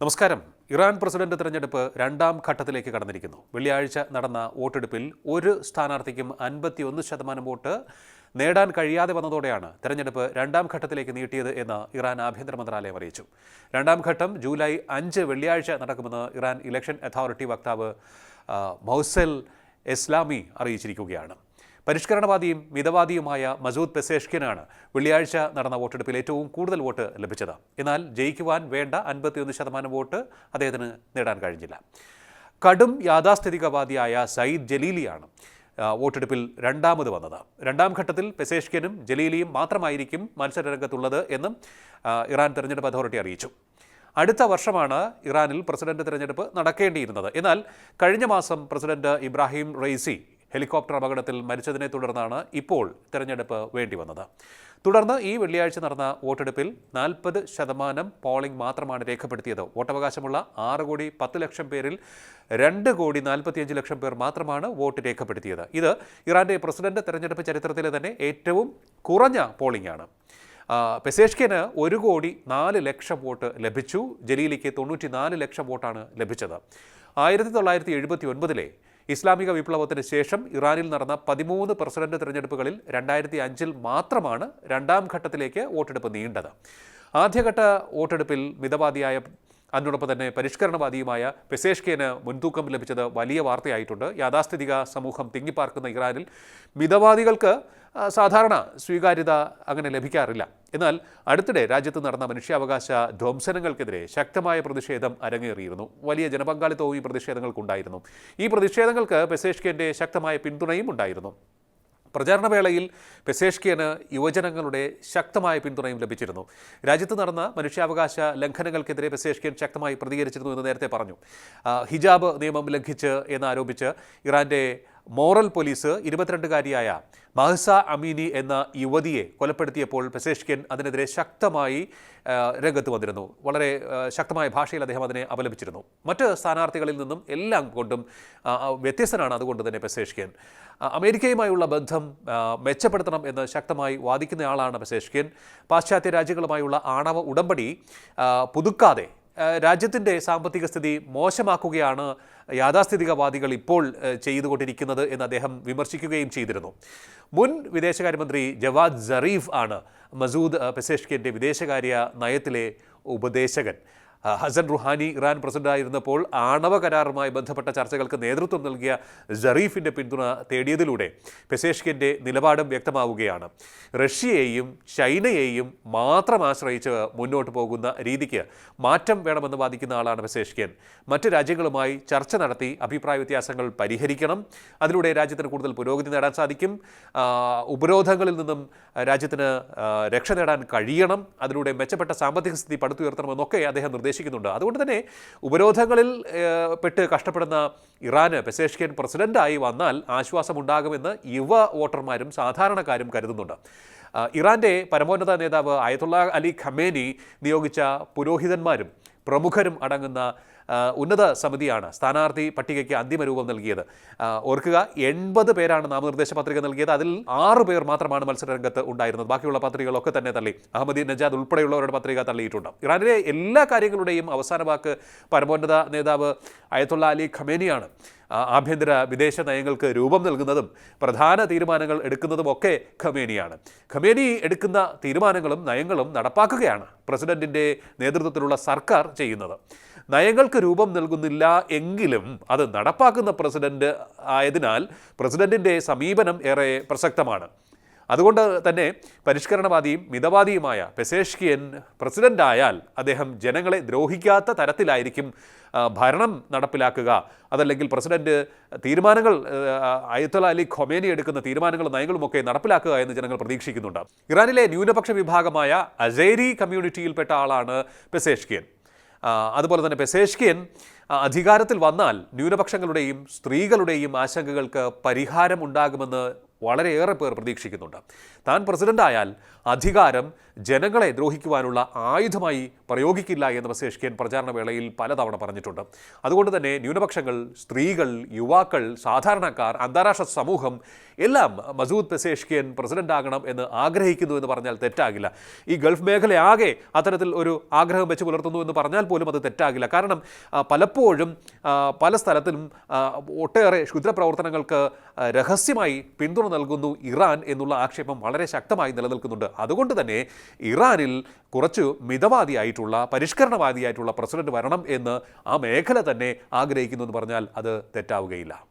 നമസ്കാരം. Iran president തെരഞ്ഞെടുപ്പ് രണ്ടാം ഘട്ടത്തിലേക്ക് കടന്നിരിക്കുന്നു. വെള്ളിയാഴ്ച നടന്ന വോട്ടെടുപ്പിൽ ഒരു സ്ഥാനാർത്ഥിക്കും അൻപത്തിയൊന്ന് ശതമാനം വോട്ട് നേടാൻ കഴിയാതെ വന്നതോടെയാണ് തെരഞ്ഞെടുപ്പ് രണ്ടാം ഘട്ടത്തിലേക്ക് നീട്ടിയത് എന്ന് ഇറാൻ ആഭ്യന്തര മന്ത്രാലയം അറിയിച്ചു. രണ്ടാം ഘട്ടം ജൂലൈ അഞ്ച് വെള്ളിയാഴ്ച നടക്കുമെന്ന് ഇറാൻ ഇലക്ഷൻ അതോറിറ്റി വക്താവ് മൗസൽ ഇസ്ലാമി അറിയിച്ചിരിക്കുകയാണ്. പരിഷ്കരണവാദിയും മിതവാദിയുമായ മസൂദ് പെസേഷ്കിനാണ് വെള്ളിയാഴ്ച നടന്ന വോട്ടെടുപ്പിൽ ഏറ്റവും കൂടുതൽ വോട്ട് ലഭിച്ചത്. എന്നാൽ ജയിക്കുവാൻ വേണ്ട അൻപത്തിയൊന്ന് ശതമാനം വോട്ട് അദ്ദേഹത്തിന് നേടാൻ കഴിഞ്ഞില്ല. കടും യാഥാസ്ഥിതികവാദിയായ സയ്യിദ് ജലീലിയാണ് വോട്ടെടുപ്പിൽ രണ്ടാമത് വന്നത്. രണ്ടാം ഘട്ടത്തിൽ പെസേഷ്കനും ജലീലിയും മാത്രമായിരിക്കും മത്സരരംഗത്തുള്ളത് എന്നും ഇറാൻ തെരഞ്ഞെടുപ്പ് അതോറിറ്റി അറിയിച്ചു. അടുത്ത വർഷമാണ് ഇറാനിൽ പ്രസിഡന്റ് തിരഞ്ഞെടുപ്പ് നടക്കേണ്ടിയിരുന്നത്. എന്നാൽ കഴിഞ്ഞ മാസം പ്രസിഡന്റ് ഇബ്രാഹിം റെയ്സി ഹെലികോപ്റ്റർ അപകടത്തിൽ മരിച്ചതിനെ തുടർന്നാണ് ഇപ്പോൾ തെരഞ്ഞെടുപ്പ് വേണ്ടി വന്നത് തുടർന്ന് ഈ വെള്ളിയാഴ്ച നടന്ന വോട്ടെടുപ്പിൽ നാൽപ്പത് ശതമാനം പോളിംഗ് മാത്രമാണ് രേഖപ്പെടുത്തിയത്. വോട്ടവകാശമുള്ള ആറ് കോടി പത്ത് ലക്ഷം പേരിൽ രണ്ട് കോടി നാൽപ്പത്തിയഞ്ച് ലക്ഷം പേർ മാത്രമാണ് വോട്ട് രേഖപ്പെടുത്തിയത്. ഇത് ഇറാന്റെ പ്രസിഡന്റ് തെരഞ്ഞെടുപ്പ് ചരിത്രത്തിലെ തന്നെ ഏറ്റവും കുറഞ്ഞ പോളിംഗ് ആണ് ആ, പെസേഷ്കിന് ഒരു കോടി നാല് ലക്ഷം വോട്ട് ലഭിച്ചു. ജലീലിക്ക് തൊണ്ണൂറ്റി നാല് ലക്ഷം വോട്ടാണ് ലഭിച്ചത്. ആയിരത്തി തൊള്ളായിരത്തി എഴുപത്തി ഒൻപതിലെ ഇസ്ലാമിക വിപ്ലവത്തിന് ശേഷം ഇറാനിൽ നടന്ന പതിമൂന്ന് പ്രസിഡന്റ് തിരഞ്ഞെടുപ്പുകളിൽ രണ്ടായിരത്തി അഞ്ചിൽ മാത്രമാണ് രണ്ടാം ഘട്ടത്തിലേക്ക് വോട്ടെടുപ്പ് നീണ്ടത്. ആദ്യഘട്ട വോട്ടെടുപ്പിൽ മിതവാദിയായ അതിനോടൊപ്പം തന്നെ പരിഷ്കരണവാദിയുമായ പെസേഷ്കേന് മുൻതൂക്കം ലഭിച്ചത് വലിയ വാർത്തയായിട്ടുണ്ട്. യാഥാസ്ഥിതിക സമൂഹം തിങ്ങിപ്പാർക്കുന്ന ഇറാനിൽ മിതവാദികൾക്ക് സാധാരണ സ്വീകാര്യത അങ്ങനെ ലഭിക്കാറില്ല. എന്നാൽ അടുത്തിടെ രാജ്യത്ത് നടന്ന മനുഷ്യാവകാശ ധ്വംസനങ്ങൾക്കെതിരെ ശക്തമായ പ്രതിഷേധം അരങ്ങേറിയിരുന്നു. വലിയ ജനപങ്കാളിത്തവും ഈ പ്രതിഷേധങ്ങൾക്കുണ്ടായിരുന്നു. ഈ പ്രതിഷേധങ്ങൾക്ക് പെസേഷ്കേന്റെ ശക്തമായ പിന്തുണയും ഉണ്ടായിരുന്നു. പ്രചാരണവേളയിൽ പെസേഷ്കിയന് യുവജനങ്ങളുടെ ശക്തമായ പിന്തുണയും ലഭിച്ചിരുന്നു. രാജ്യത്ത് നടന്ന മനുഷ്യാവകാശ ലംഘനങ്ങൾക്കെതിരെ പെസേഷ്കിയൻ ശക്തമായി പ്രതികരിച്ചിരുന്നു എന്ന് നേരത്തെ പറഞ്ഞു. ഹിജാബ് നിയമം ലംഘിച്ച് എന്നാരോപിച്ച് ഇറാന്റെ മോറൽ പോലീസ് ഇരുപത്തിരണ്ടുകാരിയായ മഹസ അമീനി എന്ന യുവതിയെ കൊലപ്പെടുത്തിയപ്പോൾ പെസേഷ്കിയൻ അതിനെതിരെ ശക്തമായി രംഗത്ത് വന്നിരുന്നു. വളരെ ശക്തമായ ഭാഷയിൽ അദ്ദേഹം അതിനെ അപലപിച്ചിരുന്നു. മറ്റ് സ്ഥാനാർത്ഥികളിൽ നിന്നും എല്ലാം കൊണ്ടും വ്യത്യസ്തനാണ് അതുകൊണ്ട് തന്നെ പെസേഷ്കിയൻ അമേരിക്കയുമായുള്ള ബന്ധം മെച്ചപ്പെടുത്തണം എന്ന് ശക്തമായി വാദിക്കുന്നയാളാണ് പെസേഷ്കിയൻ പാശ്ചാത്യ രാജ്യങ്ങളുമായുള്ള ആണവ ഉടമ്പടി പുതുക്കാതെ രാജ്യത്തിന്റെ സാമ്പത്തിക സ്ഥിതി മോശമാക്കുകയാണ് യാഥാസ്ഥിതികവാദികൾ ഇപ്പോൾ ചെയ്തുകൊണ്ടിരിക്കുന്നത് എന്ന് അദ്ദേഹം വിമർശിക്കുകയും ചെയ്തിരുന്നു. മുൻ വിദേശകാര്യമന്ത്രി ജവാദ് ജറീഫ് ആണ് മസൂദ് പെസേഷ്കിന്റെ വിദേശകാര്യ നയത്തിലെ ഉപദേശകൻ. ഹസൻ റുഹാനി ഇറാൻ പ്രസിഡന്റായിരുന്നപ്പോൾ ആണവ കരാറുമായി ബന്ധപ്പെട്ട ചർച്ചകൾക്ക് നേതൃത്വം നൽകിയ ജറീഫിന്റെ പിന്തുണ തേടിയതിലൂടെ പെസേഷ്കിന്റെ നിലപാടും വ്യക്തമാവുകയാണ്. റഷ്യയെയും ചൈനയെയും മാത്രം ആശ്രയിച്ച് മുന്നോട്ട് പോകുന്ന രീതിക്ക് മാറ്റം വേണമെന്ന് വാദിക്കുന്ന ആളാണ് പെസേഷ്കിയൻ. മറ്റ് രാജ്യങ്ങളുമായി ചർച്ച നടത്തി അഭിപ്രായ വ്യത്യാസങ്ങൾ പരിഹരിക്കണം. അതിലൂടെ രാജ്യത്തിന് കൂടുതൽ പുരോഗതി നേടാൻ സാധിക്കും. ഉപരോധങ്ങളിൽ നിന്നും രാജ്യത്തിന് രക്ഷ നേടാൻ കഴിയണം. അതിലൂടെ മെച്ചപ്പെട്ട സാമ്പത്തിക സ്ഥിതി പടുത്തുയർത്തണമെന്നൊക്കെ അദ്ദേഹം നിർദ്ദേശിക്കുന്നുണ്ട് അതുകൊണ്ട് തന്നെ ഉപരോധങ്ങളിൽ പെട്ട് കഷ്ടപ്പെടുന്ന ഇറാന് പെസേഷ്കിയൻ പ്രസിഡന്റായി വന്നാൽ ആശ്വാസമുണ്ടാകുമെന്ന് യുവ വോട്ടർമാരും സാധാരണക്കാരും കരുതുന്നുണ്ട്. ഇറാന്റെ പരമോന്നത നേതാവ് അയതുള്ള അലി ഖമേനി നിയോഗിച്ച പുരോഹിതന്മാരും പ്രമുഖരും അടങ്ങുന്ന ഉന്നത സമിതിയാണ് സ്ഥാനാർത്ഥി പട്ടികയ്ക്ക് അന്തിമ രൂപം നൽകിയത് ഓർക്കുക എൺപത് പേരാണ് നാമനിർദ്ദേശ പത്രിക നൽകിയത്. അതിൽ ആറ് പേർ മാത്രമാണ് മത്സരരംഗത്ത് ഉണ്ടായിരുന്നത്. ബാക്കിയുള്ള പത്രികകളൊക്കെ തന്നെ തള്ളി. അഹമ്മദി നജാദ് ഉൾപ്പെടെയുള്ളവരുടെ പത്രിക തള്ളിയിട്ടുണ്ട്. ഇറാനിലെ എല്ലാ കാര്യങ്ങളുടെയും അവസാന വാക്ക് പരമോന്നത നേതാവ് അയത്തുള്ള അലി ഖമേനിയാണ്. ആഭ്യന്തര വിദേശ നയങ്ങൾക്ക് രൂപം നൽകുന്നതും പ്രധാന തീരുമാനങ്ങൾ എടുക്കുന്നതും ഒക്കെ ഖമേനിയാണ്. ഖമേനി എടുക്കുന്ന തീരുമാനങ്ങളും നയങ്ങളും നടപ്പാക്കുകയാണ് പ്രസിഡന്റിന്റെ നേതൃത്വത്തിലുള്ള സർക്കാർ ചെയ്യുന്നത്. നയങ്ങൾക്ക് രൂപം നൽകുന്നില്ല എങ്കിലും അത് നടപ്പാക്കുന്ന പ്രസിഡന്റ് ആയതിനാൽ പ്രസിഡന്റിന്റെ സമീപനം ഏറെ പ്രസക്തമാണ്. അതുകൊണ്ട് തന്നെ പരിഷ്കരണവാദിയും മിതവാദിയുമായ പെസേഷ്കിയൻ പ്രസിഡന്റ് ആയാൽ അദ്ദേഹം ജനങ്ങളെ ദ്രോഹിക്കാത്ത തരത്തിലായിരിക്കും ഭരണം നടപ്പിലാക്കുക. അതല്ലെങ്കിൽ പ്രസിഡന്റ് തീരുമാനങ്ങൾ അയത്തുല അലി ഖൊമേനി എടുക്കുന്ന തീരുമാനങ്ങളും നയങ്ങളുമൊക്കെ നടപ്പിലാക്കുക എന്ന് ജനങ്ങൾ പ്രതീക്ഷിക്കുന്നുണ്ട്. ഇറാനിലെ ന്യൂനപക്ഷ വിഭാഗമായ അസേരി കമ്മ്യൂണിറ്റിയിൽപ്പെട്ട ആളാണ് പെസേഷ്കിയൻ. അതുപോലെ തന്നെ പെസേഷ്കിയൻ അധികാരത്തിൽ വന്നാൽ ന്യൂനപക്ഷങ്ങളുടെയും സ്ത്രീകളുടെയും ആശങ്കകൾക്ക് പരിഹാരം ഉണ്ടാകുമെന്ന് വളരെയേറെ പേർ പ്രതീക്ഷിക്കുന്നുണ്ട്. താൻ പ്രസിഡന്റായാൽ അധികാരം ജനങ്ങളെ ദ്രോഹിക്കുവാനുള്ള ആയുധമായി പ്രയോഗിക്കില്ല എന്ന് വസേഷ്കൻ പ്രചാരണ വേളയിൽ പലതവണ പറഞ്ഞിട്ടുണ്ട്. അതുകൊണ്ട് തന്നെ ന്യൂനപക്ഷങ്ങൾ സ്ത്രീകൾ യുവാക്കൾ സാധാരണക്കാർ അന്താരാഷ്ട്ര സമൂഹം എല്ലാം മസൂദ് പെസേഷ്കിയൻ പ്രസിഡന്റ് ആകണം എന്ന് ആഗ്രഹിക്കുന്നു എന്ന് പറഞ്ഞാൽ തെറ്റാകില്ല. ഈ ഗൾഫ് മേഖലയാകെ അത്തരത്തിൽ ഒരു ആഗ്രഹം വെച്ച് പുലർത്തുന്നു എന്ന് പറഞ്ഞാൽ പോലും അത് തെറ്റാകില്ല. കാരണം പലപ്പോഴും പല സ്ഥലത്തിലും ഒട്ടേറെ ക്ഷുദ്രപ്രവർത്തനങ്ങൾക്ക് രഹസ്യമായി പിന്തുണ നൽകുന്നു ഇറാൻ എന്നുള്ള ആക്ഷേപം വളരെ ശക്തമായി നിലനിൽക്കുന്നുണ്ട്. അതുകൊണ്ട് തന്നെ ഇറാനിൽ കുറച്ച് മിതവാദിയായിട്ടുള്ള പരിഷ്കരണവാദിയായിട്ടുള്ള പ്രസിഡന്റ് വരണം എന്ന് ആ മേഖല തന്നെ ആഗ്രഹിക്കുന്നു എന്ന് പറഞ്ഞാൽ അത് തെറ്റാവുകയില്ല.